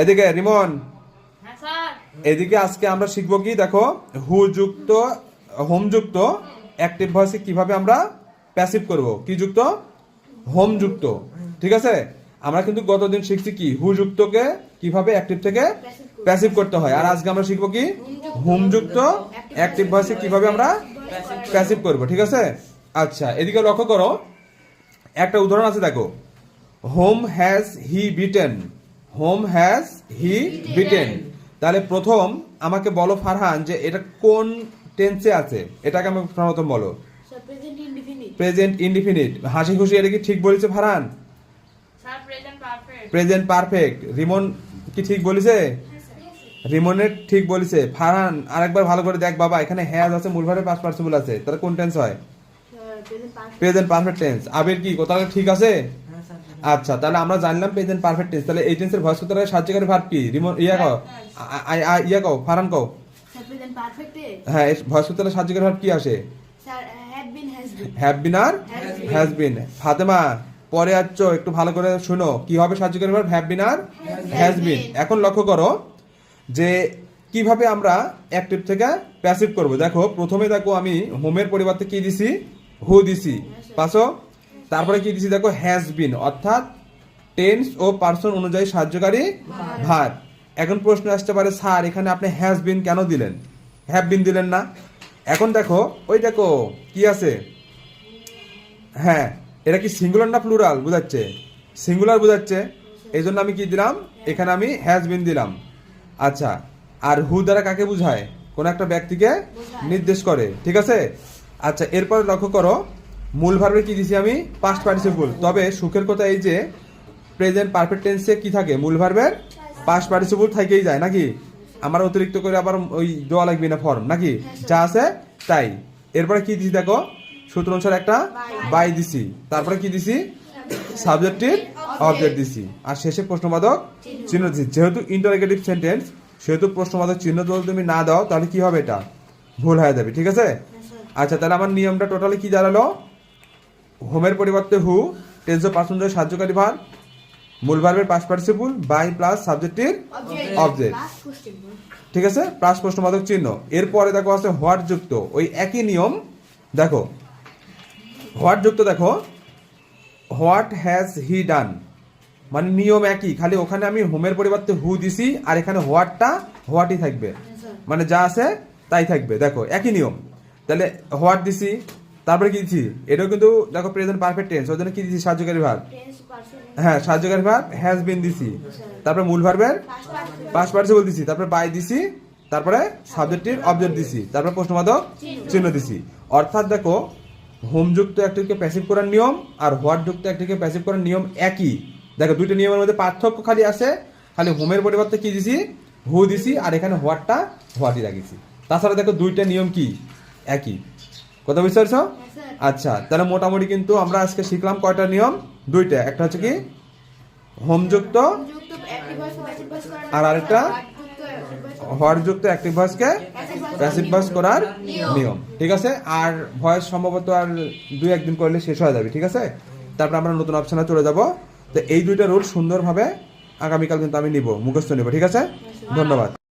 এদিকে রিমন। হ্যাঁ এদিকে আজকে আমরা শিখব কি? দেখো হু যুক্ত হোম যুক্ত অ্যাক্টিভ ভয়েসে কীভাবে আমরা প্যাসিভ করব? কি যুক্ত? হোম যুক্ত। ঠিক আছে? আমরা কিন্তু গতদিন শিখছি কি? হু যুক্তকে কীভাবে অ্যাক্টিভ থেকে প্যাসিভ করতে হয়? আর আজকে আমরা শিখব কি? হোম যুক্ত অ্যাক্টিভ ভয়েসে কীভাবে আমরা প্যাসিভ করব? ঠিক আছে? আচ্ছা এদিকে লক্ষ্য করো। একটা উদাহরণ আছে দেখো। Whom has he beaten. Whom has he beaten তাহলে প্রথম আমাকে বলো ফারহান যে এটা কোন টেন্সে আছে? এটাকে আমাকে প্রথম বলো। প্রেজেন্ট ইনডিফিনিট হাসি খুশি এটা কি ঠিক বলেছে ফারহান? প্রেজেন্ট পারফেক্ট রিমন কি ঠিক বলেছে? রিমনের ঠিক বলেছে। ফারহান আরেকবার ভালো করে দেখ বাবা এখানে হ্যাজ আছে মূল ভাবে পাস পার্সিবল আছে। তাহলে কোন টেন্স হয়? Present perfect present perfect tense Abir কি কোথাও ঠিক আছে? আচ্ছা তাহলে আমরা জানলাম প্রেজেন্ট পারফেক্ট টেন্স তাহলে এই টেন্সের ভয়েস করতে সাহায্যকারী ভার্ব কি? রিমন ইয়া কও। আ- আ- আ- ইয়া কও ফারান কও। হ্যাঁ ভয়েস করতে সাহায্যকারী ভার্ব কি আসে? হ্যাভ বিন আর? হ্যাজ বিন ফাতেমা পরে আসছো একটু ভালো করে শুনো। কি হবে সাহায্যকারী ভার্ব হ্যাভ বিন আর? হ্যাজ বিন এখন লক্ষ্য করো যে কীভাবে আমরা অ্যাক্টিভ থেকে প্যাসিভ করব। দেখো প্রথমে দেখো আমি হোমের পরিবর্তে কি দিছি? হু দিছি? পাসো। তারপরে কি দিছি দেখো হ্যাজ বিন অর্থাৎ টেন্স ও পার্সন অনুযায়ী সাহায্যকারী ভার। এখন প্রশ্ন আসতে পারে, স্যার, এখানে আপনি হ্যাজ বিন কেন দিলেন? হ্যাভ বিন দিলেন না। এখন দেখো, ওই দেখো, কি আছে? হ্যাঁ এটা কি সিঙ্গুলার না প্লুরাল বোঝাচ্ছে। সিঙ্গুলার বোঝাচ্ছে। এই জন্য আমি কি দিলাম? এখানে আমি হ্যাজ বিন দিলাম। আচ্ছা আর হু দ্বারা কাকে বোঝায়? কোন একটা ব্যক্তিকে নির্দেশ করে, ঠিক আছে? আচ্ছা এরপর লক্ষ্য করো মূল ভার্বে কি দিছি আমি? পাস্ট পার্টিসিপল তবে সুখের কথা এই যে প্রেজেন্ট পারফেক্ট টেন্সে কি থাকে? মূল ভার্বের পাস্ট পার্টিসিপল থেকেই যায় নাকি? আমার অতিরিক্ত করে আবার ওই দেওয়া লাগবে না ফর্ম নাকি? যা আছে তাই। এরপরে কি দিছি দেখো? সূত্র অনুসারে একটা বাই দিছি। তারপরে কি দিছি? সাবজেক্টিভ অবজেক্ট দিছি। আর শেষে প্রশ্নবাদক চিহ্ন. দিছি। যেহেতু ইন্টারোগেটিভ সেন্টেন্স সেহেতু প্রশ্নবাদক চিহ্ন যদি তুমি না দাও তাহলে কি হবে এটা? ভুল হয়ে যাবে ঠিক আছে? আচ্ছা তাহলে আমার নিয়মটা টোটালি কি দাঁড়াল? হোমের পরিবর্তে হু টেন্স অফ ও পার্সন সাহায্যকারী ভার মূল ভার্বের past participle by plus subjective object ঠিক আছে? প্লাস প্রশ্নবাদক চিহ্ন। এরপরে দেখো আছে হোয়াট যুক্ত। ওই একই নিয়ম দেখো। হোয়াট যুক্ত দেখো। হোয়াট হ্যাজ হি ডান মানে নিয়ম একই খালি ওখানে আমি হোমের পরিবর্তে হু দিছি আর এখানে হোয়াটটা হোয়াটই থাকবে। মানে যা আছে তাই থাকবে। দেখো একই নিয়ম। তাহলে হোয়াট দিছি? তারপরে কি দিছি এটাও কিন্তু দেখো প্রেজেন্ট পারফেক্ট টেন্স ওই জন্য কি দিছি সাহায্যকারী ভাব হ্যাঁ সাহায্যকারী ভাব হ্যাজ বিন দিছি। তারপরে মূল ভার্বের পাস পার্টিসিপল দিছি। তারপরে বাই দিছি। তারপরে সাবজেক্টিভ অবজেক্ট দিছি। তারপরে প্রশ্নবাদক চিহ্ন দিছি। অর্থাৎ দেখো হোম যুক্ত একটিকে প্যাসিভ করার নিয়ম আর হোয়াট যুক্ত একটিকে প্যাসিভ করার নিয়ম একই। দেখো, দুইটা নিয়মের মধ্যে পার্থক্য খালি আছে। খালি হোমের পরিবর্তে কি দিছি? হু দিছি। আর এখানে হোয়াটটা হোয়াটই রাখিছি তাছাড়া দেখো, দুইটা নিয়ম কি? একই। কথা বুঝতে পারছ? আচ্ছা তাহলে মোটামুটি কিন্তু আমরা আজকে শিখলাম কয়টা নিয়ম? দুইটা, একটা হচ্ছে কি? হোমযুক্ত আর আরেকটা? যুক্ত অ্যাক্টিভ ভয়েস হোয়াট যুক্ত অ্যাক্টিভ ভয়েসকে প্যাসিভ ভয়েস করার নিয়ম। ঠিক আছে? আর ভয়েস সম্ভবত আর দুই একদিন করলে শেষ হয়ে যাবে, ঠিক আছে? তারপর আমরা নতুন অপশনে চলে যাব। তো এই দুইটা রুল সুন্দরভাবে আগামীকাল কিন্তু আমি নিব, মুখস্থ নিব, ঠিক আছে? ধন্যবাদ।